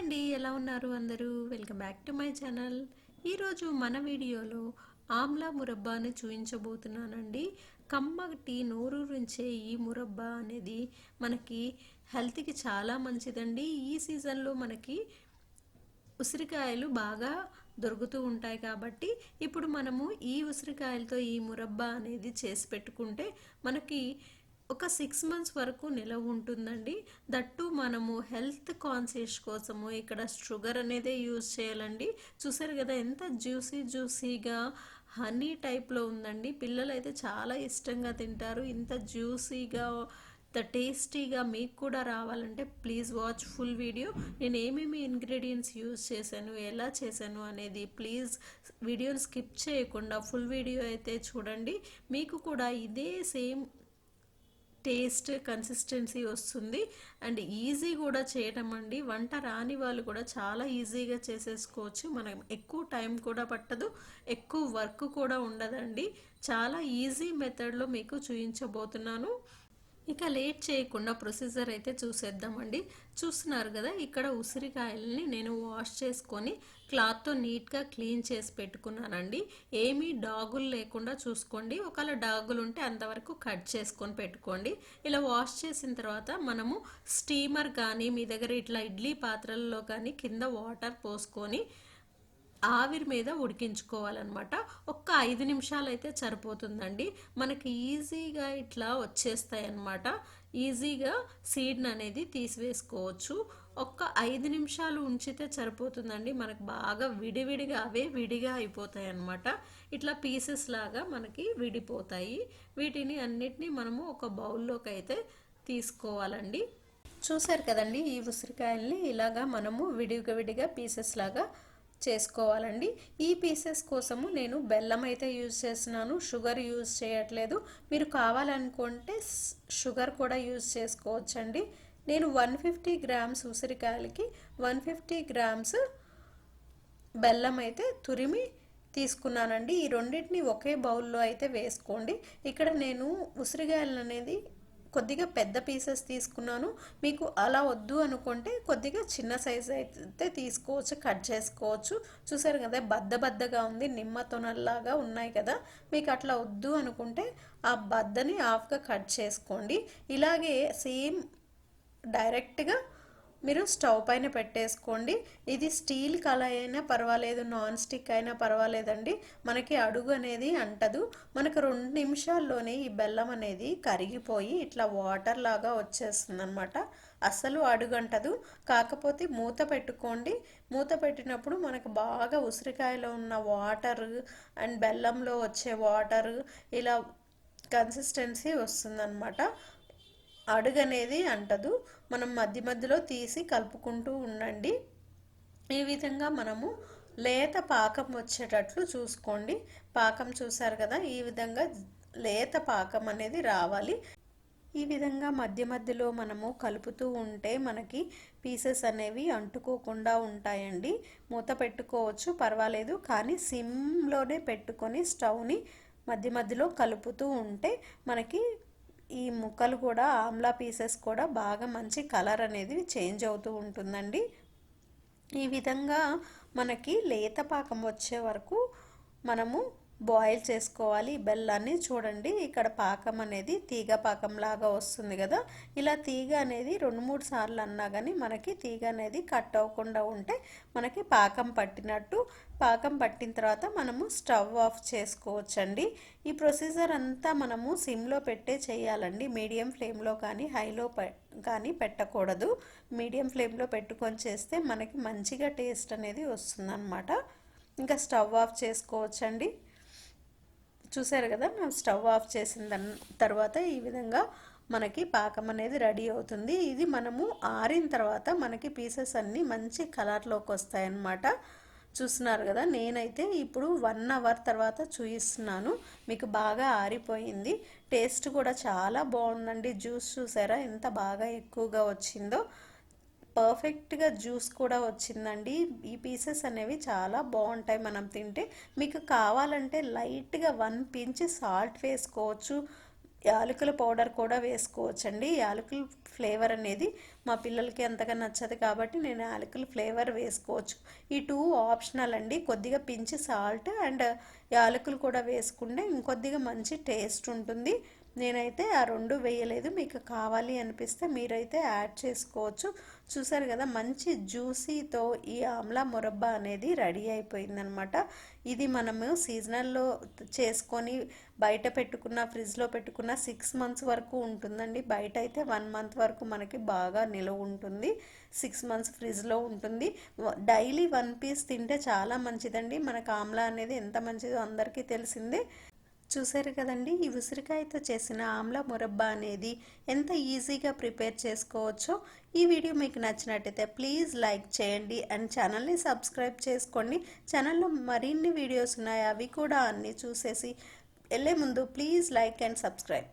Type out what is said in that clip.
అండి ఎలా ఉన్నారు అందరూ? Welcome back to my channel. ఈరోజు మన వీడియోలో ఆమ్లా మురబ్బాని చూపించబోతున్నానండి. కమ్మటి నోరూరించే ఈ మురబ్బా అనేది మనకి హెల్త్కి చాలా మంచిదండి. ఈ సీజన్లో మనకి ఉసిరికాయలు బాగా దొరుకుతూ ఉంటాయి కాబట్టి ఇప్పుడు మనము ఈ ఉసిరికాయలతో ఈ మురబ్బా అనేది చేసి పెట్టుకుంటే మనకి ఒక సిక్స్ మంత్స్ వరకు నిలవ ఉంటుందండి. దట్టు మనము హెల్త్ కాన్షియస్ కోసము ఇక్కడ షుగర్ అనేదే యూజ్ చేయాలండి. చూసారు కదా ఎంత జ్యూసీ జ్యూసీగా హనీ టైప్లో ఉందండి. పిల్లలు అయితే చాలా ఇష్టంగా తింటారు. ఇంత జ్యూసీగా ద టేస్టీగా మీకు కూడా రావాలంటే ప్లీజ్ వాచ్ ఫుల్ వీడియో నేను ఏమేమి ఇంగ్రీడియంట్స్ యూజ్ చేశాను ఎలా చేశాను అనేది ప్లీజ్ వీడియోని స్కిప్ చేయకుండా ఫుల్ వీడియో అయితే చూడండి. మీకు కూడా ఇదే సేమ్ టేస్ట్ కన్సిస్టెన్సీ వస్తుంది. అండ్ ఈజీ కూడా చేయటం అండి. వంట రాని వాళ్ళు కూడా చాలా ఈజీగా చేసేసుకోవచ్చు. మనం ఎక్కువ టైం కూడా పట్టదు. ఎక్కువ వర్క్ కూడా ఉండదండి. చాలా ఈజీ మెథడ్లో మీకు చూపించబోతున్నాను ఇక లేట్ చేయకుండా ప్రొసీజర్ అయితే చూసేద్దామండి. చూస్తున్నారు కదా ఇక్కడ ఉసిరికాయలని నేను వాష్ చేసుకొని క్లాత్తో నీట్గా క్లీన్ చేసి పెట్టుకున్నానండి. ఏమీ డాగులు లేకుండా చూసుకోండి. ఒకవేళ డాగులు ఉంటే అంతవరకు కట్ చేసుకొని పెట్టుకోండి. ఇలా వాష్ చేసిన తర్వాత మనము స్టీమర్ కానీ మీ దగ్గర ఇట్లా ఇడ్లీ పాత్రల్లో కానీ కింద వాటర్ పోసుకొని ఆవిరి మీద ఉడికించుకోవాలన్నమాట. ఒక్క ఐదు నిమిషాలు అయితే సరిపోతుందండి. మనకి ఈజీగా ఇట్లా వచ్చేస్తాయి అన్నమాట ఈజీగా సీడ్ని అనేది తీసివేసుకోవచ్చు. ఒక్క ఐదు నిమిషాలు ఉంచితే సరిపోతుందండి. మనకు బాగా విడివిడిగా అవే విడిగా అయిపోతాయి అన్నమాట ఇట్లా పీసెస్ లాగా మనకి విడిపోతాయి. వీటిని అన్నిటినీ మనము ఒక బౌల్లోకి అయితే తీసుకోవాలండి. చూసారు కదండి ఈ ఉసిరికాయల్ని? ఇలాగా మనము విడిగా విడిగా పీసెస్ లాగా చేసుకోవాలండి. ఈ పీసెస్ కోసము నేను బెల్లం అయితే యూజ్ చేస్తున్నాను. షుగర్ యూజ్ చేయట్లేదు. మీరు కావాలనుకుంటే షుగర్ కూడా యూజ్ చేసుకోవచ్చండి. నేను వన్ ఫిఫ్టీ గ్రామ్స్ ఉసిరికాయలకి వన్ ఫిఫ్టీ గ్రామ్స్ బెల్లం అయితే తురిమి తీసుకున్నానండి. ఈ రెండింటిని ఒకే బౌల్లో అయితే వేసుకోండి. ఇక్కడ నేను ఉసిరికాయలు అనేది కొద్దిగా పెద్ద పీసెస్ తీసుకున్నాను. మీకు అలా వద్దు అనుకుంటే కొద్దిగా చిన్న సైజ్ అయితే తీసుకోవచ్చు కట్ చేసుకోవచ్చు. చూసారు కదా బద్ద బద్దగా ఉంది నిమ్మ తొనల్లాగా ఉన్నాయి కదా. మీకు అట్లా వద్దు అనుకుంటే ఆ బద్దని హాఫ్గా కట్ చేసుకోండి. ఇలాగే సేమ్ డైరెక్ట్గా మీరు స్టవ్ పైన పెట్టేసుకోండి. ఇది స్టీల్ కళాయి అయినా పర్వాలేదు నాన్ స్టిక్ అయినా పర్వాలేదండి. మనకి అడుగు అనేది అంటదు. మనకు రెండు నిమిషాల్లోనే ఈ బెల్లం అనేది కరిగిపోయి ఇట్లా వాటర్ లాగా వచ్చేస్తుంది అనమాట అస్సలు అడుగంటదు. కాకపోతే మూత పెట్టుకోండి. మూత పెట్టినప్పుడు మనకు బాగా ఉసిరికాయలో ఉన్న వాటర్ అండ్ బెల్లంలో వచ్చే వాటర్ ఇలా కన్సిస్టెన్సీ వస్తుందన్నమాట. అడుగనేది అంటదు. మనం మధ్య మధ్యలో తీసి కలుపుకుంటూ ఉండండి. ఈ విధంగా మనము లేత పాకం వచ్చేటట్లు చూసుకోండి. పాకం చూసారు కదా ఈ విధంగా లేత పాకం అనేది రావాలి. ఈ విధంగా మధ్య మధ్యలో మనము కలుపుతూ ఉంటే మనకి పీసెస్ అనేవి అంటుకోకుండా ఉంటాయండి. మూత పెట్టుకోవచ్చు పర్వాలేదు. కానీ సిమ్లోనే పెట్టుకొని స్టవ్ని మధ్య మధ్యలో కలుపుతూ ఉంటే మనకి ఈ ముక్కలు కూడా ఆమ్లా పీసెస్ కూడా బాగా మంచి కలర్ అనేది చేంజ్ అవుతూ ఉంటుందండి. ఈ విధంగా మనకి లేత పాకం వచ్చే వరకు మనము బాయిల్ చేసుకోవాలి. బెల్లాన్ని చూడండి. ఇక్కడ పాకం అనేది తీగ పాకం లాగా వస్తుంది కదా. ఇలా తీగ అనేది రెండు మూడు సార్లు అన్నా కానీ మనకి తీగ అనేది కట్ అవ్వకుండా ఉంటే మనకి పాకం పట్టినట్టు. పాకం పట్టిన తర్వాత మనము స్టవ్ ఆఫ్ చేసుకోవచ్చండి. ఈ ప్రొసీజర్ అంతా మనము సిమ్లో పెట్టే చేయాలండి. మీడియం ఫ్లేమ్లో కానీ హైలో కానీ పెట్టకూడదు. మీడియం ఫ్లేమ్లో పెట్టుకొని చేస్తే మనకి మంచిగా టేస్ట్ అనేది వస్తుందన్నమాట. ఇంకా స్టవ్ ఆఫ్ చేసుకోవచ్చండి. చూసారు కదా నా స్టవ్ ఆఫ్ చేసిన తర్వాత ఈ విధంగా మనకి పాకం అనేది రెడీ అవుతుంది. ఇది మనము ఆరిన తర్వాత మనకి పీసెస్ అన్నీ మంచి కలర్లోకి వస్తాయన్నమాట. చూస్తున్నారు కదా నేనైతే ఇప్పుడు వన్ అవర్ తర్వాత చూపిస్తున్నాను మీకు బాగా ఆరిపోయింది. టేస్ట్ కూడా చాలా బాగుందండి. జ్యూస్ చూసారా? ఎంత బాగా ఎక్కువగా వచ్చిందో. పర్ఫెక్ట్గా జ్యూస్ కూడా వచ్చిందండి. ఈ పీసెస్ అనేవి చాలా బాగుంటాయి మనం తింటే. మీకు కావాలంటే లైట్గా వన్ పించ్ సాల్ట్ వేసుకోవచ్చు. యాలకుల పౌడర్ కూడా వేసుకోవచ్చండి. యాలకుల ఫ్లేవర్ అనేది మా పిల్లలకి అంతగా నచ్చదు కాబట్టి నేను యాలకుల ఫ్లేవర్ వేసుకోవచ్చు. ఈ టూ ఆప్షనల్ అండి. కొద్దిగా పించి సాల్ట్ అండ్ యాలకులు కూడా వేసుకుంటే ఇంకొద్దిగా మంచి టేస్ట్ ఉంటుంది. నేనైతే ఆ రెండు వేయలేదు. మీకు కావాలి అనిపిస్తే మీరైతే యాడ్ చేసుకోవచ్చు. చూసారు కదా మంచి జ్యూసీతో ఈ ఆమ్లా మురబ్బా అనేది రెడీ అయిపోయిందనమాట. ఇది మనము సీజనల్లో చేసుకొని బయట పెట్టుకున్న ఫ్రిడ్జ్లో పెట్టుకున్న సిక్స్ మంత్స్ వరకు ఉంటుందండి. బయట అయితే వన్ మంత్ వరకు మనకి బాగా నిలవ ఉంటుంది. సిక్స్ మంత్స్ ఫ్రిడ్జ్లో ఉంటుంది. డైలీ వన్ పీస్ తింటే చాలా మంచిదండి. మనకు ఆమ్లా అనేది ఎంత మంచిదో అందరికీ తెలిసిందే. చూసారు కదండి. ఈ ఉసిరికాయతో చేసిన ఆమ్లా మురబ్బా అనేది ఎంత ఈజీగా ప్రిపేర్ చేసుకోవచ్చో ఈ వీడియో మీకు నచ్చినట్టయితే ప్లీజ్ లైక్ చేయండి అండ్ ఛానల్ని సబ్స్క్రైబ్ చేసుకోండి. ఛానల్లో మరిన్ని వీడియోస్ ఉన్నాయి. అవి కూడా అన్నీ చూసేసి వెళ్ళే ముందు ప్లీజ్ లైక్ అండ్ సబ్స్క్రైబ్.